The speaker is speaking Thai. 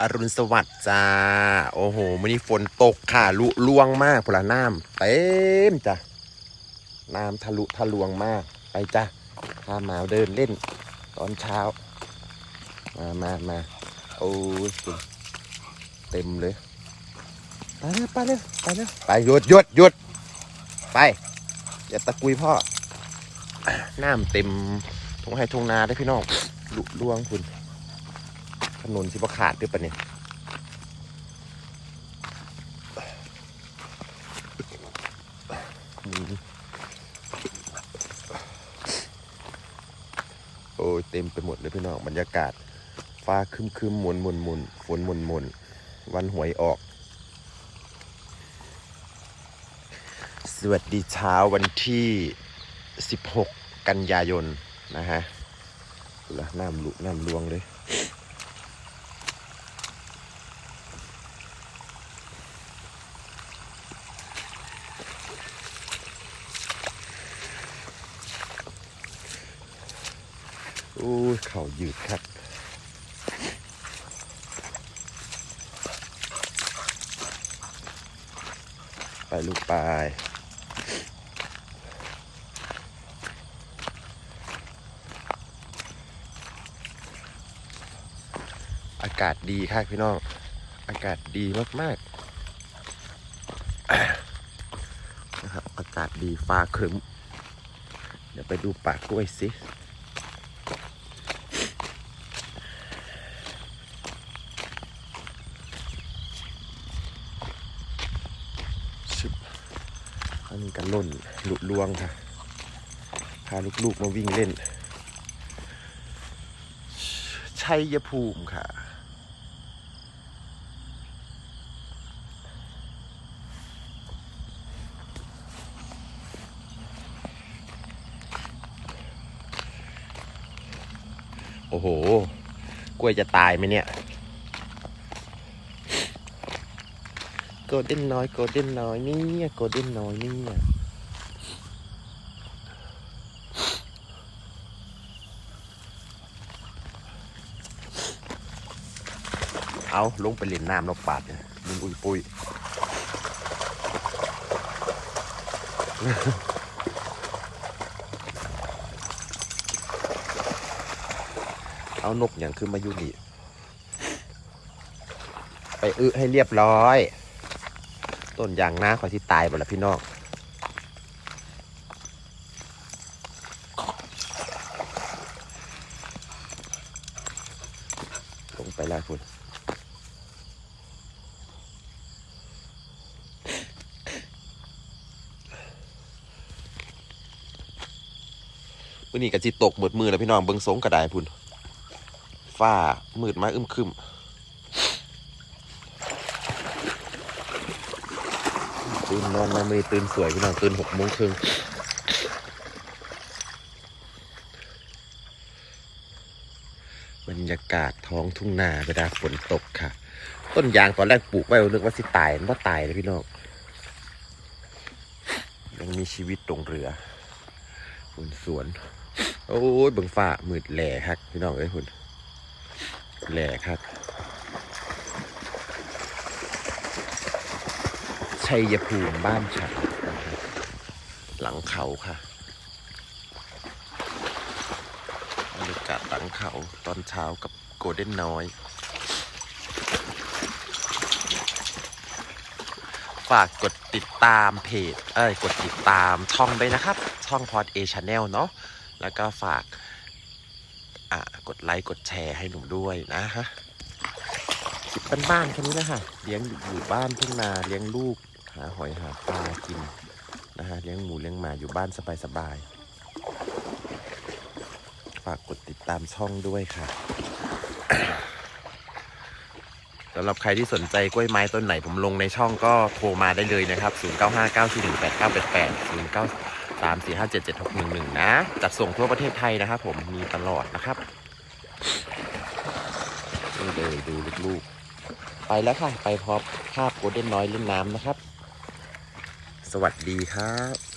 อรุณสวัสดิ์จ้า โอ้โหมื่อนี้ฝนตกค่ะลุล่วงมากพละน้ำเต็มจ้ะน้ำทะลุทะลวงมาก ไปจ้ะพาหมาเดินเล่น ตอนเช้า มามามาโอ้ยเต็มเลย ไปเลยไปเลยไปเลยไปหยุดหยุดหยุดไป อย่าตะกุยพ่อ น้ำเต็มทงไห้ทงนาได้พี่น้องลุล่วงคุณ ถนนสิบขาดด้วยปะเนี่ยโอ้ยเต็มไปหมดเลยพี่น้องบรรยากาศ ฟ้าคึมคึมมนมนมนฝนมนมนวันหวยออก สวัสดีเช้าวันที่ 16 กันยายนนะฮะแล้วน้ำลุน้ำลวงเลย อ้ยเข่ายืดครับไปลูกไปอากาศดีค่ะพี่น้อง อากาศดีมากๆนะครับอากาศดีฟ้าครึ้ม เดี๋ยวไปดูป่ากล้วยสิ ชึบอันนี้กันล่นหลุดลวงค่ะพาลูกๆมาวิ่งเล่น ชัยภูมิค่ะโอ้โห กล้วยจะตายไหมเนี่ย โกลเด้นน้อยโกลเด้นน้อยเนี่ยโกลเด้นน้อยเนี่ยเอาลงไปเล่นน้ำนกปาดเนี่ยมึงอุ้ยปุ้ยเอานกอย่างขึ้นมาอยู่นี่ไปอึให้เรียบร้อย ต้นยางนาขอยที่ตายหมดแล้วพี่น้องลงไปแล้วคุณมื่อนี้กะจิตกเบิดมือแล้วพี่น้องเบิ้งสงกระไดพุ่นฟ้ามืดมาอึมครึม ตื่นนอนมาไม่ได้ตื่นสวยพี่น้องตื่นหกโมงครึ่งบรรยากาศท้องทุ่งนาเวลาฝนตกค่ะ ต้นยางตอนแรกปลูกไว้นึกว่าสิตายมันว่าตายเลยพี่น้องยังมีชีวิตตรงเรือบนสวน โอ้ยเบิ่งฟ้ามืดแหล่ครับพี่น้องเอ้ยคุณแหล่ครับ ชัยภูมิบ้านฉันหลังเขาค่ะบรรยากาศหลังเขาตอนเช้ากับโกลเด้นน้อย ฝากกดติดตามเพจ เอ้ย กดติดตามช่องด้วยนะครับ ช่องพอดเอชาแนลเนาะแล้วก็ฝากอะกดไลค์ กดแชร์ให้หนูด้วยนะฮะคลิปบ้านๆแค่นี้นะฮะเลี้ยงอยู่บ้านทุ่งนาเลี้ยงลูกาหอยหาปลากินนะฮะเลี้ยงหมูเลี้ยงหมาอยู่บ้านสบายๆฝากกดติดตามช่องด้วยค่ะสำหรับใครที่สนใจกล้วยไม้ต้นไหนผมลงในช่องก็โทรมาได้เลยนะครับ 0959418988 0934577611 นะ จัดส่งทั่วประเทศไทยนะครับผมมีตลอดนะครับนี่เลยดูลูกๆ ไปแล้วค่ะ ไปพร้อมภาพโกลเด้นน้อยเล่นน้ำนะครับ สวัสดีครับ